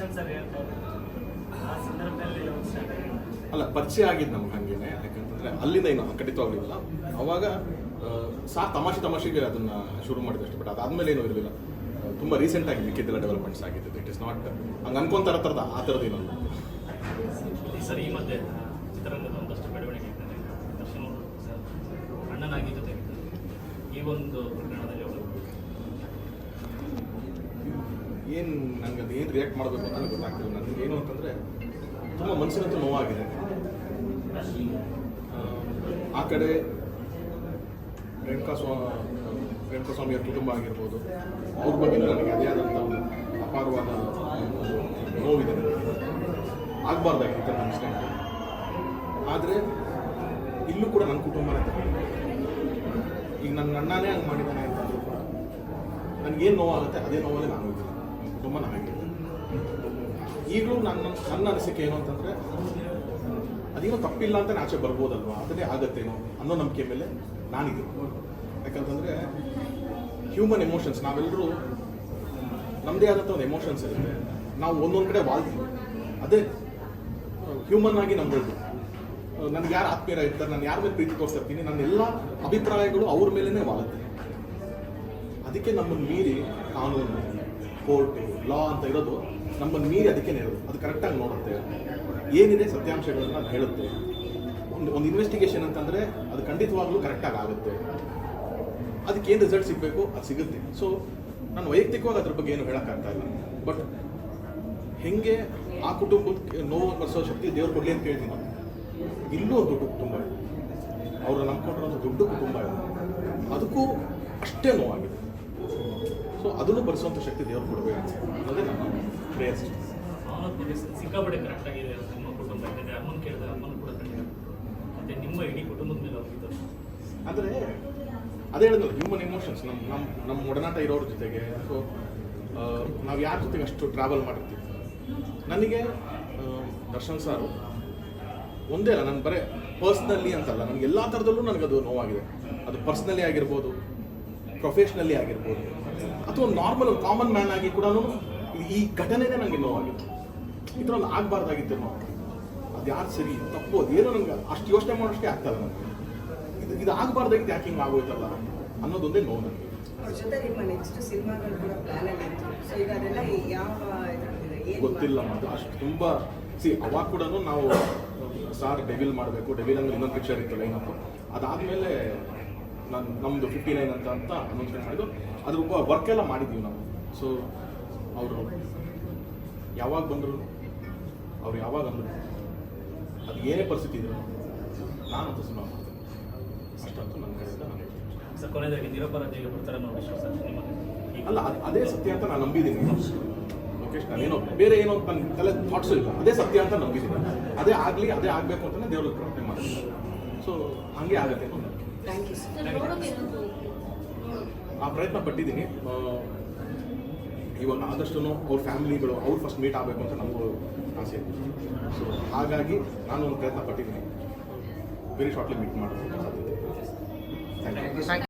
Darshan sir ಹೇಳ್ತಾರೆ ಆ ಸಂದರ್ಭದಲ್ಲಿ love ಅಲ್ಲ ಪರಿಚಯ ಆಗಿದ್ದು ನಮ್ಗೆ ಹಂಗೇನೆ. ಯಾಕಂತಂದ್ರೆ ಅಲ್ಲಿಂದ ಏನು ಖಂಡಿತವಾಗ್ಲಿಲ್ಲ ಅವಾಗ ಸಾ ತಮಾಷೆ ತಮಾಷೆಗೆ ಅದನ್ನ ಶುರು ಮಾಡಿದ ಅಷ್ಟೇ ಬಟ್ ಅದಾದ್ಮೇಲೆ ಏನೂ ಇರಲಿಲ್ಲ. ತುಂಬ ರೀಸೆಂಟ್ ಆಗಿ ಮಿಕ್ಕಿದ್ದೆಲ್ಲ ಡೆವಲಪ್ಮೆಂಟ್ಸ್ ಆಗಿದ್ದು ಇಟ್ ಇಸ್ ನಾಟ್ ಹಂಗೆ ಅನ್ಕೊಂತಾರ ಥರದ ಆ ಥರದ್ದು ಏನಲ್ಲ ಈ ಸರ್ ಈ ಮಧ್ಯೆ ಚಿತ್ರರಂಗದ ಒಂದಷ್ಟು ಬೆಳವಣಿಗೆ ದರ್ಶನ್ ಅಣ್ಣನಾಗಿ ಈ ಒಂದು ಪ್ರಕರಣದಲ್ಲಿ ಅವರು ಏನು ನನಗೆ ಅದು ಏನು ರಿಯಾಕ್ಟ್ ಮಾಡಬೇಕು ಅಂತ ನನಗೆ ಗೊತ್ತಾಗ್ತಿಲ್ಲ. ನನಗೆ ಏನು ಅಂತಂದರೆ ತುಂಬ ಮನಸ್ಸಿನಂತೂ ನೋವಾಗಿದೆ. ಆ, ಕಡೆ ರೇಣುಕಾ ಸ್ವಾಮಿ ರೇಣುಕಾ ಸ್ವಾಮಿಯ ಕುಟುಂಬ ಆಗಿರ್ಬೋದು. ಅವ್ರ ಬಗ್ಗೆ ನನಗೆ ಅದೇ ಆದಂಥ ಒಂದು ಅಪಾರವಾದ ನೋವಿದೆ ನೋವಿದೆ ಆಗಬಾರ್ದಾಗಿತ್ತು ನನ್ನ ಆದರೆ ಇಲ್ಲೂ ಕೂಡ ನನ್ನ ತಗೊಂಡು ಈಗ ನನ್ನ ಅಣ್ಣನೇ ಹಂಗೆ ಮಾಡಿದ್ದಾನೆ ಅಂತಂದ್ರೂ ಕೂಡ ನನಗೇನು ನೋವಾಗುತ್ತೆ ಅದೇ ನೋವಲ್ಲೇ ನಾನು ಇದ್ದೀನಿ ಕುಟುಂಬ ನನಗಿದೆ ಈಗಲೂ ನನ್ನ ನನ್ನ ಅನಿಸಿಕೆ ಏನು ಅಂತಂದರೆ, ಅದೇನೋ ತಪ್ಪಿಲ್ಲ ಅಂತ ಆಚೆ ಬರ್ಬೋದಲ್ವಾ? ಅದನ್ನೇ ಆಗತ್ತೇನೋ ಅನ್ನೋ ನಂಬಿಕೆ ಮೇಲೆ ನಾನಿದೆ ಯಾಕಂತಂದರೆ ಹ್ಯೂಮನ್ ಎಮೋಷನ್ಸ್ ನಾವೆಲ್ಲರೂ ನಮ್ಮದೇ ಆದಂಥ ಒಂದು ಎಮೋಷನ್ಸ್ ಇರುತ್ತೆ. ನಾವು ಒಂದೊಂದು ಕಡೆ ವಾಲ್ತೀವಿ. ಅದೇ ಹ್ಯೂಮನ್ ಆಗಿ ನಂಬೋದು ನನಗೆ ಯಾರು ಆತ್ಮೀಯರ ಇರ್ತಾರೆ, ನಾನು ಯಾರ ಮೇಲೆ ಪ್ರೀತಿ ತೋರಿಸ್ತಿರ್ತೀನಿ ನನ್ನ ಎಲ್ಲ ಅಭಿಪ್ರಾಯಗಳು ಅವ್ರ ಮೇಲೇ ವಾಲುತ್ತೆ. ಅದಕ್ಕೆ ನಮ್ಮನ್ನು ಮೀರಿ ಕಾನೂನು. ಕೋರ್ಟು, ಲಾ ಅಂತ ಇರೋದು ನಮ್ಮನ್ನು ಮೀರಿ ಅದಕ್ಕೆ ಇರೋದು ಅದು ಕರೆಕ್ಟಾಗಿ ನೋಡುತ್ತೆ. ಏನಿದೆ ಸತ್ಯಾಂಶಗಳನ್ನು ಅದು ಹೇಳುತ್ತೆ ಒಂದು ಒಂದು ಇನ್ವೆಸ್ಟಿಗೇಷನ್ ಅಂತಂದರೆ ಅದು ಖಂಡಿತವಾಗ್ಲೂ ಕರೆಕ್ಟಾಗಿ ಆಗುತ್ತೆ. ಅದಕ್ಕೆ ಏನು ರಿಸಲ್ಟ್ ಸಿಗಬೇಕು? ಅದು ಸಿಗುತ್ತೆ. ಸೊ ನಾನು ವೈಯಕ್ತಿಕವಾಗಿ ಅದ್ರ ಬಗ್ಗೆ ಏನು ಹೇಳೋಕ್ಕಾಗ್ತಾ ಇಲ್ಲ. ಬಟ್ ಹೆಂಗೆ ಆ ಕುಟುಂಬಕ್ಕೆ ನೋವು ಬರ್ಸೋ ಶಕ್ತಿ ದೇವ್ರು ಕೊಡಲಿ ಅಂತ ಕೇಳ್ತೀನಿ ನಾನು. ಇಲ್ಲೂ ಒಂದು ದೊಡ್ಡ ಕುಟುಂಬ ಅವರು ಒಂದು ದೊಡ್ಡ ಕುಟುಂಬ ಇದೆ. ಅದಕ್ಕೂ ಅಷ್ಟೇ ನೋವಾಗಿದೆ. ಸೊ ಅದನ್ನು ಭರಿಸುವಂಥ ಶಕ್ತಿ ದೇವರು ಕೊಡಬೇಕು ಅನ್ನೋದೇ ನನ್ನ ಪ್ರೇಯರ್ ಅವನ ಸಿಕ್ಕಾಪಟ್ಟೆ ಕರೆಕ್ಟ್ ಆಗಿದೆ. ನಿಮ್ಮ ಕುಟುಂಬ ಇದೆ. ಅಮ್ಮನ ಕೇಳಿದ ಅಮ್ಮನ ಕೂಡ ಮತ್ತೆ ನಿಮ್ಮ ಇಡೀ ಕುಟುಂಬದ ಮೇಲೆ ಹೋಗಿದ್ದು ಆದರೆ ಅದೇ ಹೇಳಿದ್ರು ಹ್ಯೂಮನ್ ಇಮೋಷನ್ಸ್ ನಮ್ಮ ನಮ್ಮ ನಮ್ಮ ಒಡನಾಟ ಇರೋರ ಜೊತೆಗೆ. ಸೊ ನಾವು ಯಾರ ಜೊತೆಗೆ ಅಷ್ಟು ಟ್ರಾವೆಲ್ ಮಾಡಿರ್ತೀವಿ? ನನಗೆ ದರ್ಶನ್ ಸಾರು ಒಂದೇ ಅಲ್ಲ ನಾನು ಬರೀ ಪರ್ಸ್ನಲಿ ಅಂತಲ್ಲ ನನಗೆ ಎಲ್ಲ ಥರದಲ್ಲೂ ನನಗದು ನೋವಾಗಿದೆ. ಅದು ಪರ್ಸ್ನಲಿ ಆಗಿರ್ಬೋದು ಪ್ರೊಫೆಷ್ನಲಿ ಆಗಿರ್ಬೋದು. ಅಥವಾ ಒಂದು ನಾರ್ಮಲ್ ಒಂದು ಕಾಮನ್ ಮ್ಯಾನ್ ಆಗಿ ಕೂಡ ಈ ಘಟನೆನೇ ನನಗೆ ನೋವಾಗಿತ್ತು. ಈ ಥರ ಒಂದು ಆಗಬಾರ್ದಾಗಿತ್ತು ನಾವು ಅದು ಯಾರು ಸರಿ ತಪ್ಪು ಅದೇನೋ ನನಗೆ ಅಷ್ಟು ಯೋಚನೆ ಮಾಡೋಷ್ಟೇ ಆಗ್ತಲ್ಲ ನನಗೆ ಇದು ಇದು ಆಗಬಾರ್ದಾಗಿತ್ತು ಯಾಕೆ ಹಿಂಗೆ ಆಗೋಯ್ತಲ್ಲ ಅನ್ನೋದೊಂದೇ ನೋವು ನನಗೆ ಅವ್ರ ಜೊತೆ ನಿಮ್ಮ ನೆಕ್ಸ್ಟ್ ಸಿನಿಮಾಗಳು ಕೂಡ ಪ್ಲಾನ್ ಆಗಿತ್ತು ಸೊ ಈಗ ಅದೆಲ್ಲ ಯಾವ ಇದ್ರಲ್ಲಿದೆ? ಗೊತ್ತಿಲ್ಲ ಅದು ಅಷ್ಟು ತುಂಬ ಸಿ ಅವಾಗ ಕೂಡ ನಾವು ಸಾರ್ ಡೆವಿಲ್ ಮಾಡಬೇಕು. ಡೆವಿಲ್ ಅಂದ್ರೆ ಇನ್ನೊಂದು ಪಿಕ್ಚರ್ ಇತ್ತು ಲೈನಪ್ ಅದಾದಮೇಲೆ ನಾನು ನಮ್ಮದು ಫಿಫ್ಟಿ ನೈನ್ ಅಂತ ಅಂತ ಅನೌನ್ಸ್ಮೆಂಟ್ ಮಾಡಿದ್ದು. ಅದ್ರ ಒಬ್ಬ ವರ್ಕ್ ಎಲ್ಲ ಮಾಡಿದ್ದೀವಿ ನಾವು. ಸೊ ಅವರು ಯಾವಾಗ ಬಂದರು ಅವ್ರು ಯಾವಾಗ ಅಂದರು ಅದು ಏನೇ ಪರಿಸ್ಥಿತಿ ಇದ್ರು ನಾನು ಅಂತ ಮಾಡ್ತೀನಿ. ಅಷ್ಟಂತೂ ನನ್ನ ಕಡೆಯಿಂದ ನಾನು ಹೇಳ್ತೀನಿ. ಸರ್ ಕೊನೆಯದಾಗಿ ನಿರಪರಾಧಿಗೆ ಬರ್ತಾರೆ ಅನ್ನೋ ವಿಶ್ವಾಸ ಅಲ್ಲ ಅದ್- ಅದೇ ಸತ್ಯ ಅಂತ ನಾನು ನಂಬಿದ್ದೀನಿ. ಲೋಕೇಶ್ ನಾನೇನೋ ಬೇರೆ ಏನೋ ನನ್ನ ತಲೆ ಥಾಟ್ಸ್ ಇಲ್ಲ. ಅದೇ ಸತ್ಯ ಅಂತ ನಂಬಿದ್ದೀನಿ. ಅದೇ ಆಗಲಿ ಅದೇ ಆಗಬೇಕು ಅಂತಲೇ ದೇವ್ರಿಗೆ ಪ್ರಾರ್ಥನೆ ಮಾಡ್ತೀನಿ. ಸೊ ಹಾಗೆ ಆಗುತ್ತೆ. ಥ್ಯಾಂಕ್ ಯು ಆ ಪ್ರಯತ್ನ ಪಟ್ಟಿದ್ದೀನಿ. ಇವಾಗ ಆದಷ್ಟು ಅವ್ರ ಫ್ಯಾಮಿಲಿಗಳು ಅವ್ರು ಫಸ್ಟ್ ಮೀಟ್ ಆಗಬೇಕು ಅಂತ ನಮಗೂ ಆಸೆ. ಇದೆ ಸೊ ಹಾಗಾಗಿ ನಾನು ಒಂದು ಪ್ರಯತ್ನ ಪಟ್ಟಿದ್ದೀನಿ. ವೆರಿ ಶಾರ್ಟ್ಲಿ ಮೀಟ್ ಮಾಡೋದು ಸಾಧ್ಯತೆ ಥ್ಯಾಂಕ್ ಯು